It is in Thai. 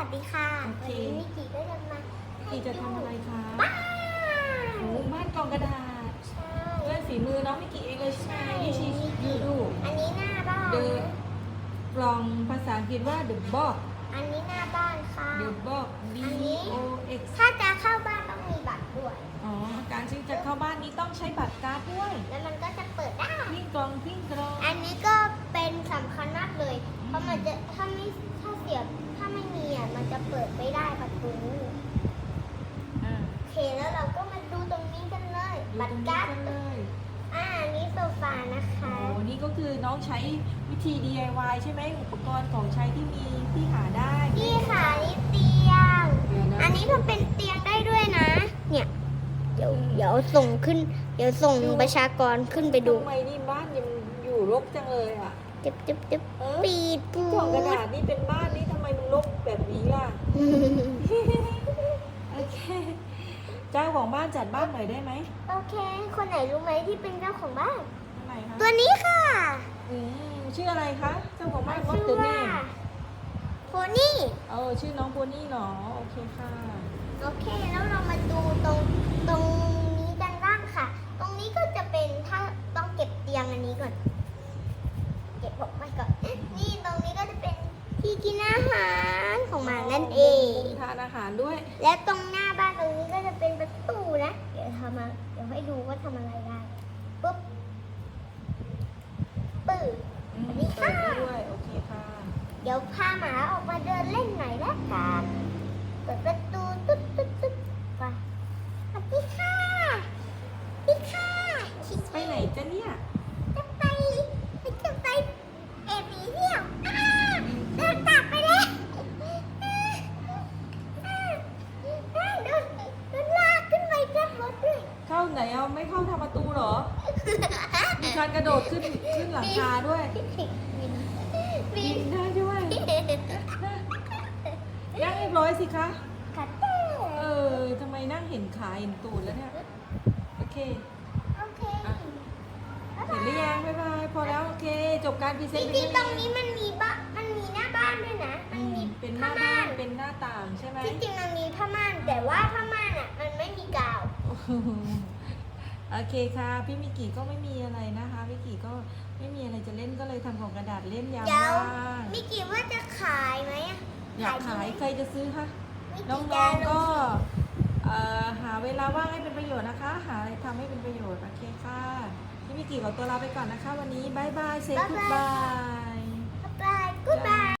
วัสดีค่ะโอเค วันนี้นิกิก็จะมาให้กีจะทำอะไรคะบ้านโอ้บ้านกล่องกระดาษใช่ด้วยฝีมือน้องมิกกี้เองเลยใช่ไหมนี่ชียูดูอันนี้หน้าบ้านเดอะกล่องภาษาอังกฤษว่า the box อันนี้หน้าบ้านค่ะ the box B อันนี้ O X ถ้าจะเข้าบ้านต้องมีบัตรด้วย อ๋อ การที่จะเข้าบ้านนี้ต้องใช้บัตรการ์ดด้วยแล้วมันก็จะเปิดได้วิ่งกล่องวิ่งกล่องอันนี้ก็เป็นสำคัญมากเลย เพราะมันจะถ้าไม่ถ้าเสียบถ้าไม่มีอะมัน จะเปิดไม่ได้ประตูอ่าโอเคแล้วเราก็มาดูตรงนี้กันเลยดูบัตตรรงนี้การ์ดกันเลย อ่าอันนี้โซฟานะคะโอ้นี่ก็คือน้องใช้วิธี DIY ใช่ไหมอุปกรณ์ของใช้ที่มีที่หาได้นี่ค่ะนี่เตียง เดี๋ยวนะอันนี้มันเป็นเตียงได้ด้วยนะ เนี่ย เดี๋ยวเดี๋ยวส่งขึ้น เดี๋ยวส่งประชากรขึ้นไปดูทำไมนี่บ้านยังอยู่รกจังเลยอะ จึ๊บจึ๊บจึ๊บเออปีดปูกล่องกระดดาษนี่เป็นบ้านนี่ทำไมมันรกแบบนี้ล่ะ โอเค เจ้าของบ้านจัดบ้านหน่อยได้ไหมโอเค คนไหนรู้ไหมที่เป็นเจ้าของบ้าน อันไหนคะตัวนี้ค่ะอืมชื่ออะไรคะ เจ้าของบ้านว่าชื่อตัวว่านี้โพนี่ เออชื่อน้องโพนี่เหรอ โอเคค่ะ โอเค แล้วเรามาดูตรงตรงนี้กันบ้างค่ะ ตรงนี้ก็จะเป็นถ้าต้องเก็บเตียงอันนี้ก่อน เก็บออกมาก่อน นี่ตรงนี้ก็จะเป็นที่ กินอาหารของมันนั่นเองมุมทานอาหารด้วย และตรงหน้าบ้านตรงนี้ก็จะเป็นประตูนะ เดี๋ยวทำมาเดี๋ยวให้ดูว่าทำอะไรได้ ปุ๊บปื้ดอืมสวัสดีค่ะ เปิดได้ด้วย โอเคค่ะเดี๋ยวพาหมาออกมาเดินเล่นหน่อยละกันเปิดประตูตุ๊ดตุ๊ดตุ๊ดไปสวัสดีค่ะสวัสดีค่ะชิคไปไหนจ๊ะเนี่ย จะไปจะไปเอบีเที่ยวอ้าเดินตักไปแล้วอ้าอ้าอ้าโดนโดนลากขึ้นไปจับรถด้วย เข้า ไหนเอาไม่เข้าทางประตูเหรอ มีการกระโดดขึ้นขึ้นหลังคาด้วยบินบิบินนได้ด้วยนั่งเรียบร้อยสิคะกัดเต้เออทำไมนั่งเห็นขาเห็นตูดแล้วเนี่ย โอเค โอเคอะเห็นหรือยังบ๊ายบายพอแล้วโอเค จบการพรีเซจนต์ริงๆตรงนี้มันมีบ้านมันมีหน้าบ้านด้วยนะอืมันมมีเป็นหผ้าน้าม่าบ้านนเป็นหน้าต่างใช่ไหมที่จริงมันมีผ้าม่านแต่ว่าผ้าม่านอะ มันไม่มีกาว โอ้โหโอเคค่ะ พี่มิกิก็ไม่มีอะไรนะคะมิกิก็ไม่มีอะไรจะเล่นก็เลยทำของกระดาษเล่นยามเดี๋ยวว่างมิกิว่าจะขายไหมอะอยากขายดีไหมใครจะซื้อคะมิน้จะองๆลก็งเอ่อหาเวลาว่างให้เป็นประโยชน์นะคะ หาอะไรทำให้เป็นประโยชน์โอเคค่ะ พี่มิกิขอตัวลาไปก่อนนะคะ วันนี้บายบายเซบ๊ายกุดบายบาย บ๊ายบายกู๊ดบาย